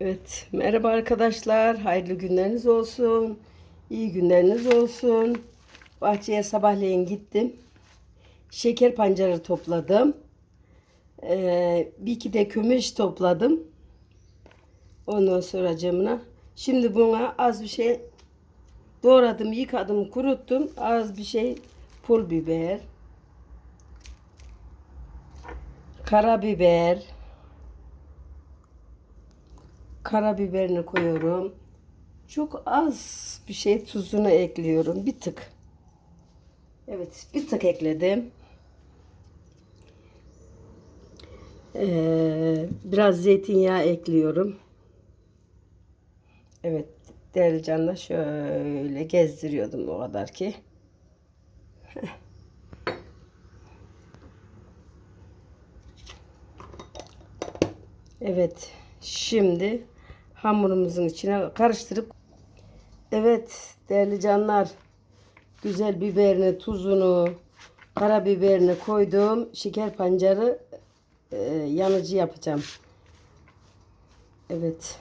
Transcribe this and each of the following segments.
Evet, merhaba arkadaşlar. Hayırlı günleriniz olsun. İyi günleriniz olsun. Bahçeye sabahleyin gittim. Şeker pancarı topladım. Ee, bir iki de kömüş topladım. Ondan sonra camına. Şimdi buna az bir şey doğradım, yıkadım, kuruttum. Az bir şey pul biber, karabiber, karabiberini koyuyorum. Çok az bir şey tuzunu ekliyorum. Bir tık. Evet bir tık ekledim. Ee, biraz zeytinyağı ekliyorum. Evet değerli canlar şöyle gezdiriyordum o kadar ki. Evet şimdi hamurumuzun içine karıştırıp evet değerli canlar güzel biberini tuzunu karabiberini koydum şeker pancarı e, yanıcı yapacağım. Evet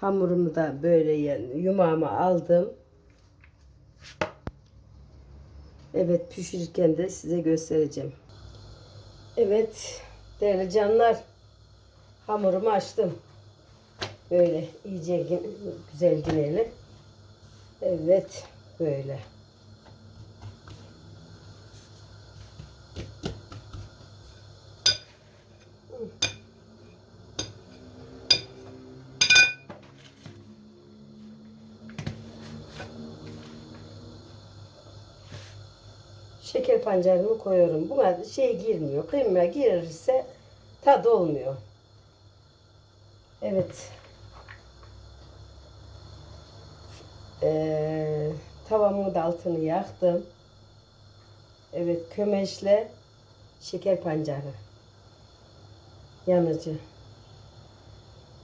hamurumu da böyle yani aldım. Evet pişirirken de size göstereceğim. Evet değerli canlar hamurumu açtım Böyle iyice güzel gineli. Evet böyle. Şeker pancarımı koyuyorum. Buna şey girmiyor. Kıyma girirse tadı olmuyor. Evet. Ee, tavamın da altını yaktım. Evet kömeşle şeker pancarı. Yanıcı.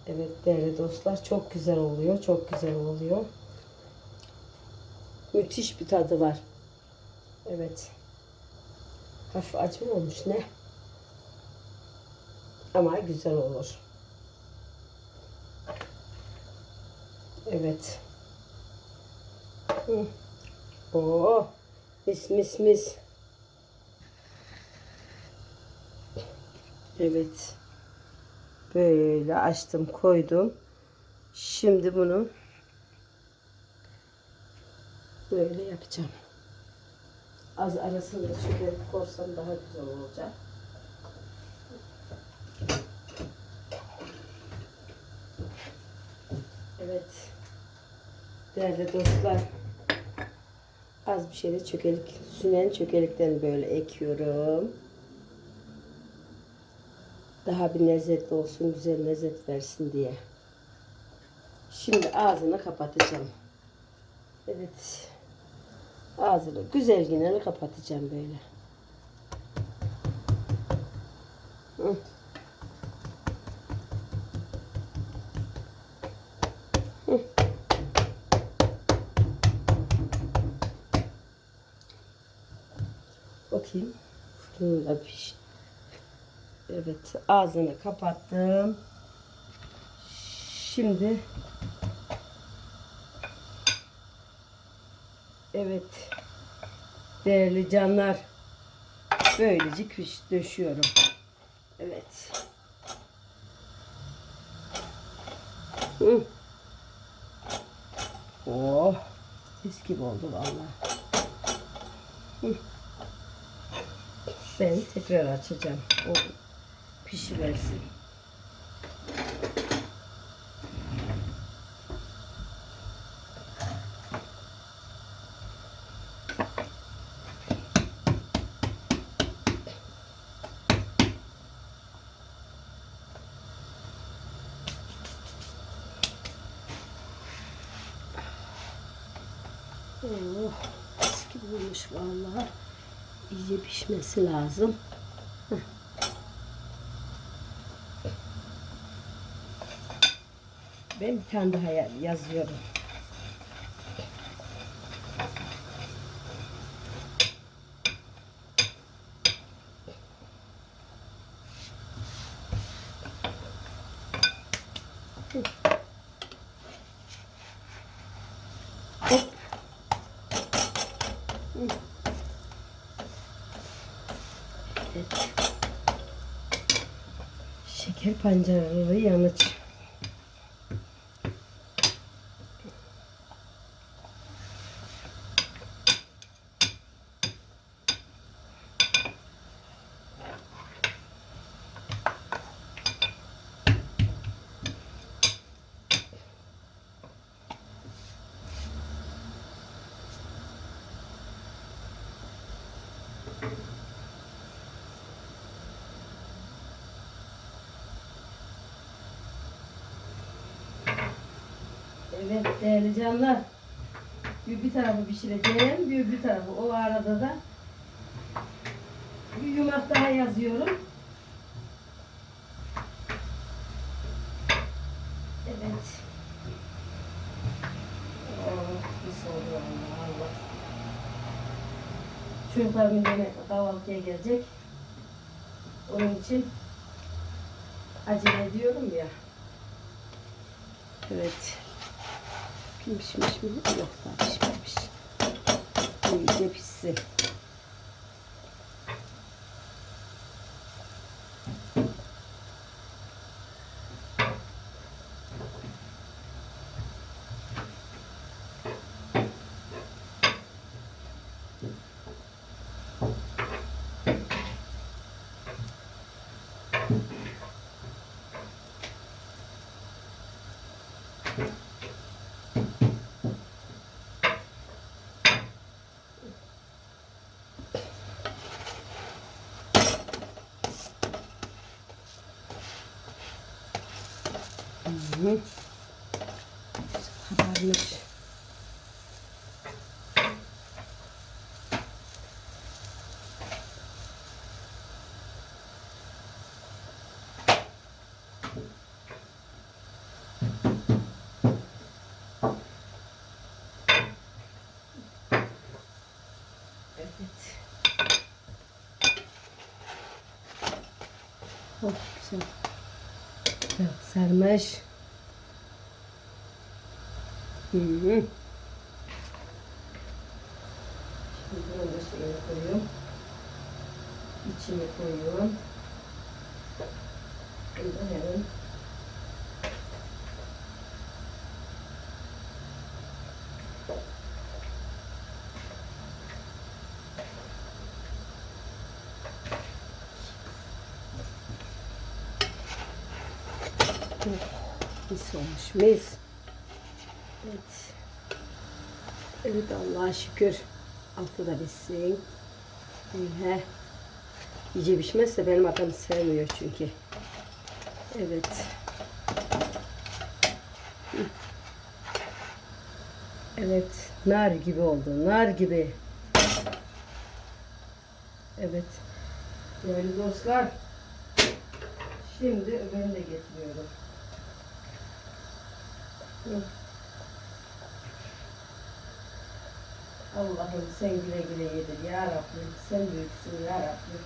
Evet değerli dostlar çok güzel oluyor. Çok güzel oluyor. Müthiş bir tadı var. Evet. Hafif acı mı olmuş ne? Ama güzel olur. Evet. Oo, mis mis mis. Evet. Böyle açtım, koydum. Şimdi bunu böyle yapacağım. Az arasını şöyle korsam daha güzel olacak. Evet. Değerli dostlar. Az bir şey de çökelik, sünen çökelikten böyle ekiyorum. Daha bir lezzetli olsun, güzel lezzet versin diye. Şimdi ağzını kapatacağım. Evet. Ağzını güzel yine kapatacağım böyle. Hı. Bakayım. Fırında piş. Evet ağzını kapattım. Şimdi Evet değerli canlar böylece piş döşüyorum. Evet. Hı. Oh mis gibi oldu vallahi. Hı. Ben tekrar açacağım. O pişiversin. Oh, mis gibi olmuş vallahi. İyice pişmesi lazım. Ben bir tane daha ya- yazıyorum. Hop. Evet. Şeker pancarı yanıç. Evet değerli canlar. Bir, bir tarafı pişireceğim, bir, bir tarafı. O arada da bir yumak daha yazıyorum. Evet. Oh, mis oldu Allah Allah. Çocuklarım yine kahvaltıya gelecek. Onun için acele ediyorum ya. Evet. Pişmiş mi? Yok daha pişmemiş. İyice pişsin. Kabarmış. Evet. Oh güzel. Güzel sarmış. Hı hı. Şimdi bunu da şeye koyuyorum. İçine koyuyorum. Bunu da hemen mis olmuş mis. Evet. Evet Allah'a şükür. Altı da bitsin. He. İyice pişmezse benim adam sevmiyor çünkü. Evet. Evet. Nar gibi oldu. Nar gibi. Evet. Değerli dostlar. Şimdi öbürünü de getiriyorum. Hı. Allah'ım sen güle güle yedir ya Rabbim. Sen büyüksün ya Rabbim.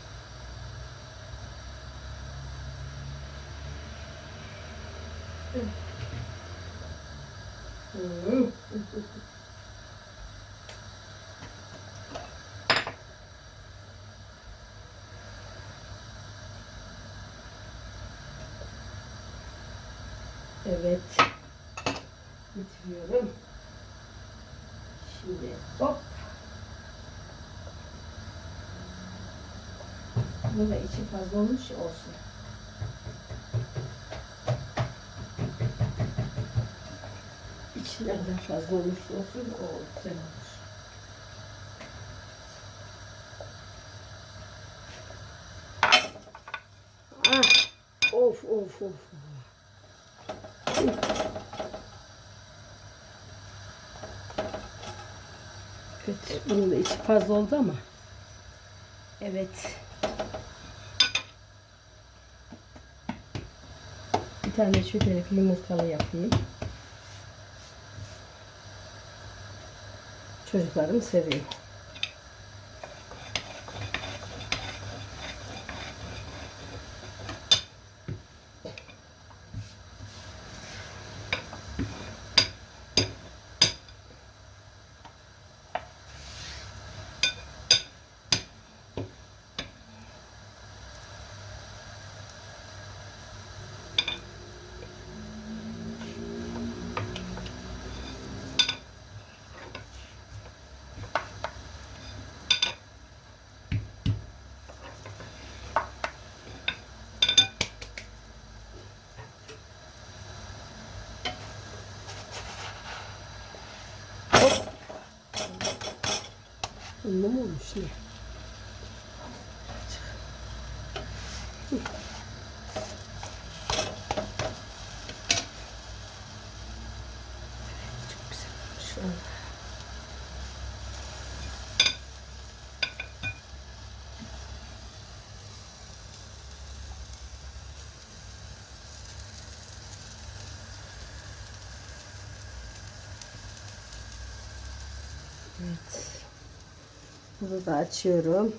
Hı. Evet. Şimdi hop. Bunun da içi fazla olmuş olsun. İçinden de fazla olmuş olsun. O güzel olur. Ah, of of of. Evet, bunun da içi fazla oldu ama. Evet. Bir tane çökelek yumurtalı yapayım. Çocuklarım seviyor. Anne mi olmuş ne? Evet. Bunu da açıyorum.